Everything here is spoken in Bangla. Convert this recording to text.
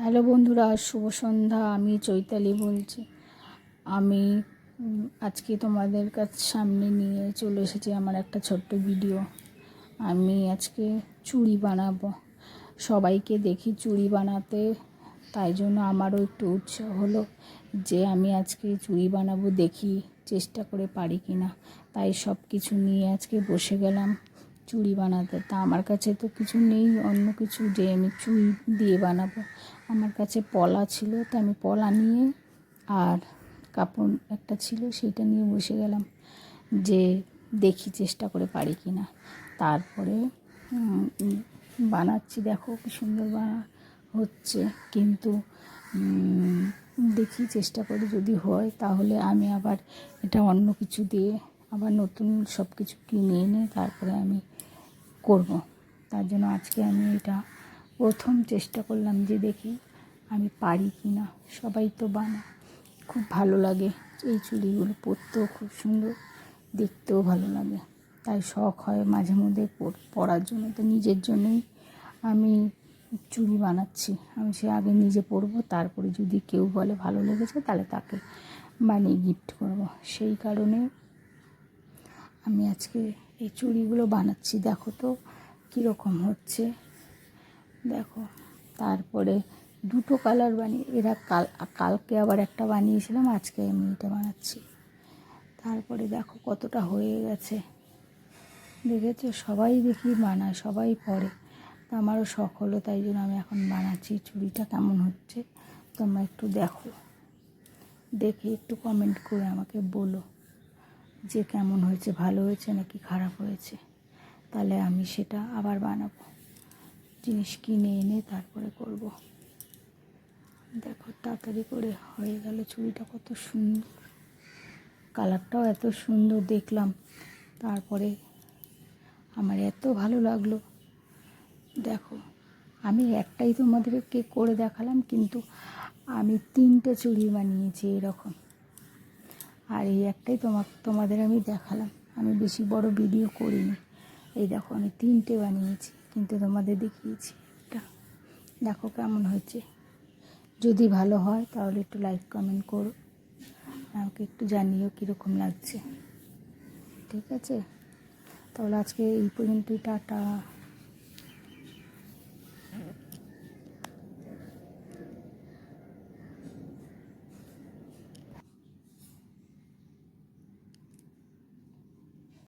হ্যালো বন্ধুরা, শুভ সন্ধ্যা, আমি চৈতালি বলছি। আমি আজকে তোমাদের কাছে সামনে নিয়ে চলে এসেছি আমার একটা ছোট্ট ভিডিও। আমি আজকে চুড়ি বানাবো। সবাইকে দেখি চুড়ি বানাতে, তাই জন্য আমারও একটু উৎসাহ হলো যে আমি আজকে চুড়ি বানাবো দেখি চেষ্টা করে পারি কি না তাই সব কিছু নিয়ে আজকে বসে গেলাম। চুড়ি বানাতে। তা আমার কাছে তো কিছু নেই, অন্য কিছু যে আমি চুড়ি দিয়ে বানাবো। আমার কাছে পলা ছিল, তা আমি পলা নিয়ে আর কাপড় একটা ছিল, সেইটা নিয়ে বসে গেলাম যে দেখি চেষ্টা করে পারি কি না। তারপরে বানাচ্ছি, দেখো কি সুন্দর বানা হচ্ছে। কিন্তু দেখি চেষ্টা করে যদি হয়, তাহলে আমি আবার এটা অন্য কিছু দিয়ে আবার নতুন সব কিছু কিনে এনে তারপরে আমি করব। তার জন্য আজকে আমি এটা প্রথম চেষ্টা করলাম যে দেখি আমি পারি কি না সবাই তো বানা, খুব ভালো লাগে। এই চুড়িগুলো পরতেও খুব সুন্দর, দেখতেও ভালো লাগে। তাই শখ হয় মাঝে মধ্যে পর- পরার জন্য। তো নিজের জন্যই আমি চুড়ি বানাচ্ছি। আমি সে আগে নিজে পরবো, তারপরে যদি কেউ বলে ভালো লেগেছে তাহলে তাকে বানিয়ে গিফট করব। সেই কারণে আমি আজকে এই চুড়িগুলো বানাচ্ছি, দেখো তো কীরকম হচ্ছে। দেখো, তারপরে দুটো কালার বানিয়ে, এরা কাল, কালকে আবার একটা বানিয়েছিলাম, আজকে আমি এটা বানাচ্ছি। তারপরে দেখো কতটা হয়ে গেছে। দেখেছ? সবাই দেখি বানায়, সবাই পরে। তো আমারও শখ হলো, তাই জন্য আমি এখন বানাচ্ছি। চুড়িটা কেমন হচ্ছে তোমরা একটু দেখো। দেখে একটু কমেন্ট করে আমাকে বলো। যে কেমন হয়েছে, ভালো হয়েছে নাকি খারাপ হয়েছে, তাহলে আমি সেটা আবার বানাবো। জিনিস কিনে এনে তারপরে করব। দেখো, তাড়াতাড়ি করে হয়ে গেল চুড়িটা কত সুন্দর। কালারটাও এত সুন্দর দেখলাম। তারপরে আমার এত ভালো লাগল। দেখো, আমি একটাই তোমাদেরকে করে দেখালাম, কিন্তু আমি তিনটে চুড়ি বানিয়েছি এরকম। আর এই একটাই তোমার তোমাদের আমি দেখালাম। আমি বেশি বড় ভিডিও করিনি। এই দেখো, আমি তিনটে বানিয়েছি, কিন্তু তোমাদের দেখিয়েছি একটা। দেখো কেমন হয়েছে। যদি ভালো হয়, তাহলে একটু লাইক কমেন্ট করো। আমাকে একটু জানিও কীরকম লাগছে। ঠিক আছে? তাহলে আজকে এই পর্যন্তই, টাটা।